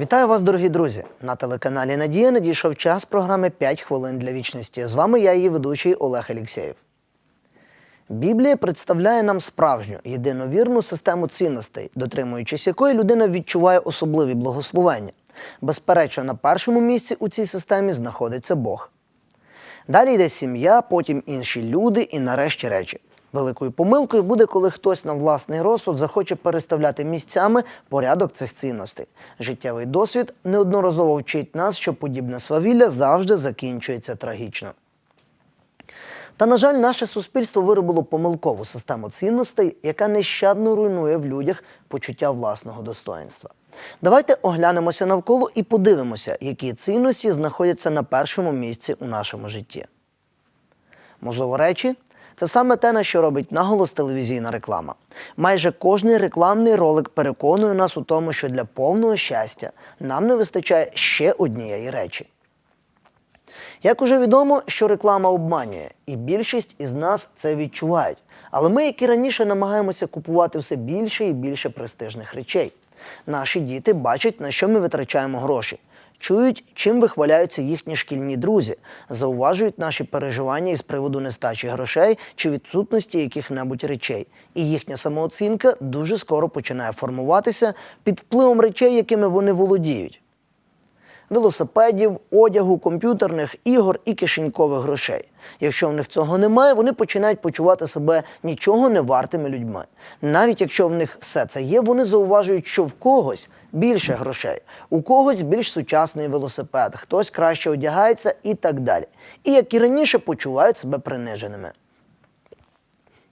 Вітаю вас, дорогі друзі! На телеканалі Надія надійшов час програми «5 хвилин для вічності. З вами я, її ведучий Олег Алєксєєв. Біблія представляє нам справжню єдиновірну систему цінностей, дотримуючись якої людина відчуває особливі благословення. Безперечно, на першому місці у цій системі знаходиться Бог. Далі йде сім'я, потім інші люди і нарешті речі. Великою помилкою буде, коли хтось на власний розсуд захоче переставляти місцями порядок цих цінностей. Життєвий досвід неодноразово вчить нас, що подібне свавілля завжди закінчується трагічно. Та, на жаль, наше суспільство виробило помилкову систему цінностей, яка нещадно руйнує в людях почуття власного достоинства. Давайте оглянемося навколо і подивимося, які цінності знаходяться на першому місці у нашому житті. Можливо, речі це саме те, на що робить наголос телевізійна реклама. Майже кожний рекламний ролик переконує нас у тому, що для повного щастя нам не вистачає ще однієї речі. Як уже відомо, що реклама обманює, і більшість із нас це відчувають. Але ми, як і раніше, намагаємося купувати все більше і більше престижних речей. Наші діти бачать, на що ми витрачаємо гроші, чують, чим вихваляються їхні шкільні друзі, зауважують наші переживання із приводу нестачі грошей чи відсутності яких-небудь речей. І їхня самооцінка дуже скоро починає формуватися під впливом речей, якими вони володіють велосипедів, одягу, комп'ютерних ігор і кишенькових грошей. Якщо в них цього немає, вони починають почувати себе нічого не вартими людьми. Навіть якщо в них все це є, вони зауважують, що в когось більше грошей, у когось більш сучасний велосипед, хтось краще одягається і так далі. І як і раніше почувають себе приниженими.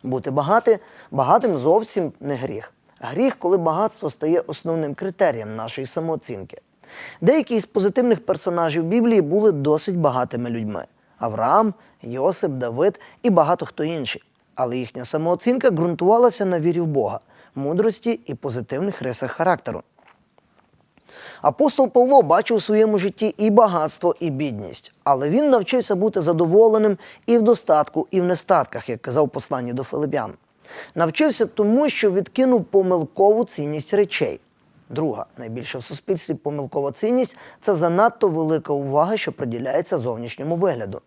Бути багати, багатим зовсім не гріх. Гріх, коли багатство стає основним критерієм нашої самооцінки. Деякі із позитивних персонажів Біблії були досить багатими людьми: Авраам, Йосип, Давид і багато хто інший. Але їхня самооцінка ґрунтувалася на вірі в Бога, мудрості і позитивних рисах характеру. Апостол Павло бачив у своєму житті і багатство, і бідність, але він навчився бути задоволеним і в достатку, і в нестатках, як казав посланні до Филип'ян. Навчився тому, що відкинув помилкову цінність речей. Друга, найбільша в суспільстві помилкова цінність це занадто велика увага, що приділяється зовнішньому вигляду.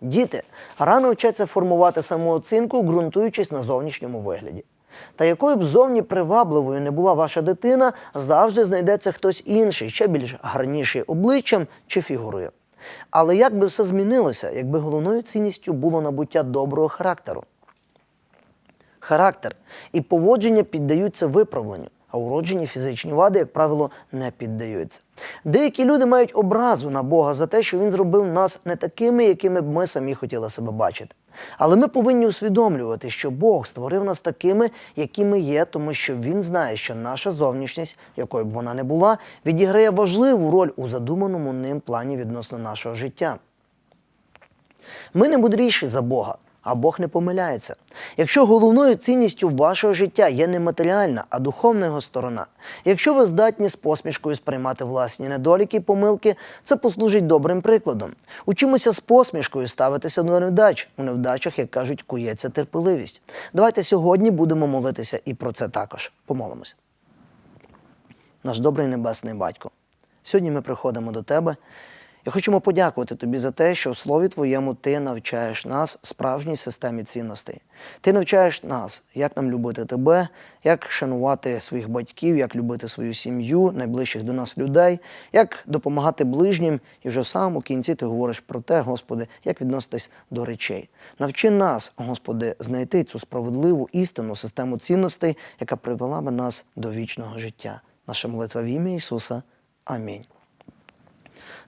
Діти рано вчаться формувати самооцінку, ґрунтуючись на зовнішньому вигляді. Та якою б зовні привабливою не була ваша дитина, завжди знайдеться хтось інший, ще більш гарніший обличчям чи фігурою. Але як би все змінилося, якби головною цінністю було набуття доброго характеру? Характер і поводження піддаються виправленню, а уроджені фізичні вади, як правило, не піддаються. Деякі люди мають образу на Бога за те, що Він зробив нас не такими, якими б ми самі хотіли себе бачити. Але ми повинні усвідомлювати, що Бог створив нас такими, якими є, тому що Він знає, що наша зовнішність, якою б вона не була, відіграє важливу роль у задуманому ним плані відносно нашого життя. Ми не мудріші за Бога, а Бог не помиляється. Якщо головною цінністю вашого життя є не матеріальна, а духовна його сторона, якщо ви здатні з посмішкою сприймати власні недоліки і помилки, це послужить добрим прикладом. Учимося з посмішкою ставитися до невдач. У невдачах, як кажуть, кується терпеливість. Давайте сьогодні будемо молитися і про це також. Помолимося. Наш добрий небесний батько. Сьогодні ми приходимо до тебе і хочемо подякувати тобі за те, що в слові твоєму ти навчаєш нас справжній системі цінностей. Ти навчаєш нас, як нам любити тебе, як шанувати своїх батьків, як любити свою сім'ю, найближчих до нас людей, як допомагати ближнім. І вже в самому кінці ти говориш про те, Господи, як відноситись до речей. Навчи нас, Господи, знайти цю справедливу істинну систему цінностей, яка привела би нас до вічного життя. Наша молитва в ім'я Ісуса. Амінь.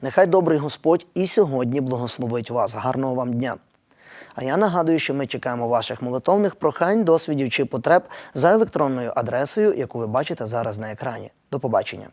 Нехай добрий Господь і сьогодні благословить вас. Гарного вам дня! А я нагадую, що ми чекаємо ваших молитовних прохань, досвідів чи потреб за електронною адресою, яку ви бачите зараз на екрані. До побачення!